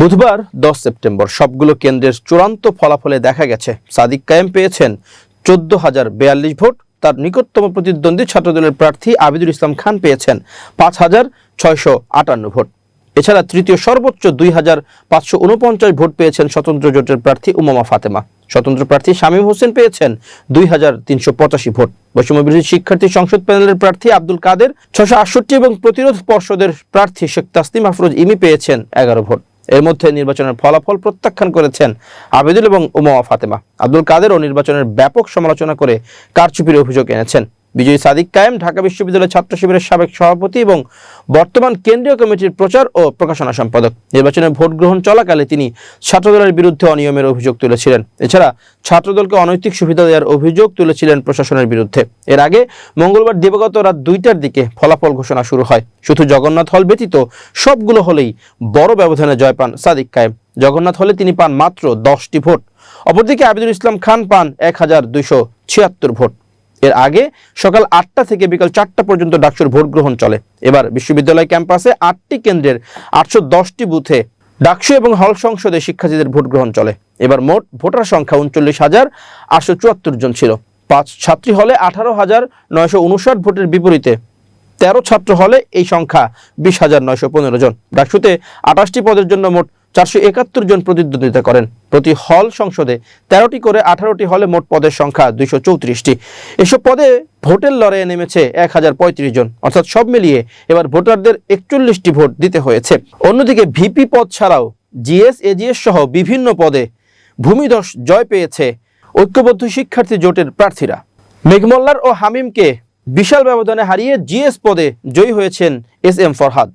বুধবার দশ সেপ্টেম্বর। সবগুলো কেন্দ্রের চূড়ান্ত ফলাফলে দেখা গেছে। সাদিক কায়েম পেয়েছেন চোদ্দ হাজার বেয়াল্লিশ ভোট। তার নিকটতম প্রতিদ্বন্দ্বী ছাত্রদলের প্রার্থী আবিদুল ইসলাম খান পেয়েছেন পাঁচ হাজার ছয়শো আটান্ন ভোট। এছাড়া তৃতীয় সর্বোচ্চ দুই হাজার পাঁচশো উনপঞ্চাশ ভোট পেয়েছেন স্বতন্ত্র জোটের প্রার্থী উমামা ফাতেমা। স্বতন্ত্র প্রার্থী শামীম হোসেন পেয়েছেন দুই হাজার তিনশো পঁচাশি ভোট। বৈষম্যবিরোধী শিক্ষার্থী সংসদ প্যানেলের প্রার্থী আব্দুল কাদের ছশো আটষট্টি এবং প্রতিরোধ পর্ষদের প্রার্থী শেখ তাসনিম আফরোজ ইমি পেয়েছেন এগারো ভোট। এর মধ্যে নির্বাচনের ফলাফল প্রত্যাখ্যান করেছেন আবেদুল এবং উমা ফাতেমা। আব্দুল কাদেরও নির্বাচনের ব্যাপক সমালোচনা করে কারচুপির অভিযোগ এনেছেন। বিজয়ী সাদিক কায়েম, ঢাকা বিশ্ববিদ্যালয়ের ছাত্র শিবিরের সাবেক সভাপতি এবং বর্তমান কেন্দ্রীয় কমিটির প্রচার ও প্রকাশনা সম্পাদক। নির্বাচনে ভোট গ্রহণ চলাকালে তিনি ছাত্রদলের বিরুদ্ধে অনিয়মের অভিযোগ তুলেছিলেন। এছাড়া ছাত্রদলকে অনৈতিক সুবিধা দেওয়ার অভিযোগ তুলেছিলেন প্রশাসনের বিরুদ্ধে। এর আগে মঙ্গলবার দিবাগত রাত দুইটার দিকে ফলাফল ঘোষণা শুরু হয়। শুধু জগন্নাথ হল ব্যতীত সবগুলো হলেই বড় ব্যবধানে জয় পান সাদিক কায়েম। জগন্নাথ হলে তিনি পান মাত্র দশটি ভোট। অপরদিকে আবিদুল ইসলাম খান পান এক হাজার ছিয়াত্তর ভোট। এর আগে সকাল আটটা থেকে বিকাল চারটা পর্যন্ত ডাকসুর ভোট গ্রহণ চলে। এবার বিশ্ববিদ্যালয় ক্যাম্পাসে আটটি কেন্দ্রের আটশো দশটি বুথে ডাকসু এবং হল সংসদে শিক্ষার্থীদের ভোট গ্রহণ চলে। এবার মোট ভোটার সংখ্যা উনচল্লিশ হাজার আটশো চুয়াত্তর জন ছিল। পাঁচ ছাত্রী হলে আঠারো হাজার নয়শো উনষাট ভোটের বিপরীতে। তেরো ছাত্র হলে এই সংখ্যা বিশ হাজার নয়শো পনেরো জন। ডাকসুতে আঠাশটি পদের জন্য মোট চারশো একাত্তর জন প্রতিদ্বন্দ্বিতা করেন। প্রতি হল সংসদে তেরোটি করে আঠারোটি হলে মোট পদের সংখ্যা দুইশো চৌত্রিশটি। এসব পদে ভোটের লড়াইয়ে নেমেছে এক হাজার পঁয়ত্রিশ জন। অর্থাৎ সব মিলিয়ে এবার ভোটারদের একচল্লিশটি ভোট দিতে হয়েছে। অন্যদিকে ভিপি পদ ছাড়াও জিএস, এজিএস সহ বিভিন্ন পদে ভূমিধস জয় পেয়েছে ঐক্যবদ্ধ শিক্ষার্থী জোটের প্রার্থীরা। মেঘমল্লার ও হামিমকে বিশাল ব্যবধানে হারিয়ে জিএস পদে জয়ী হয়েছেন এস এম ফরহাদ।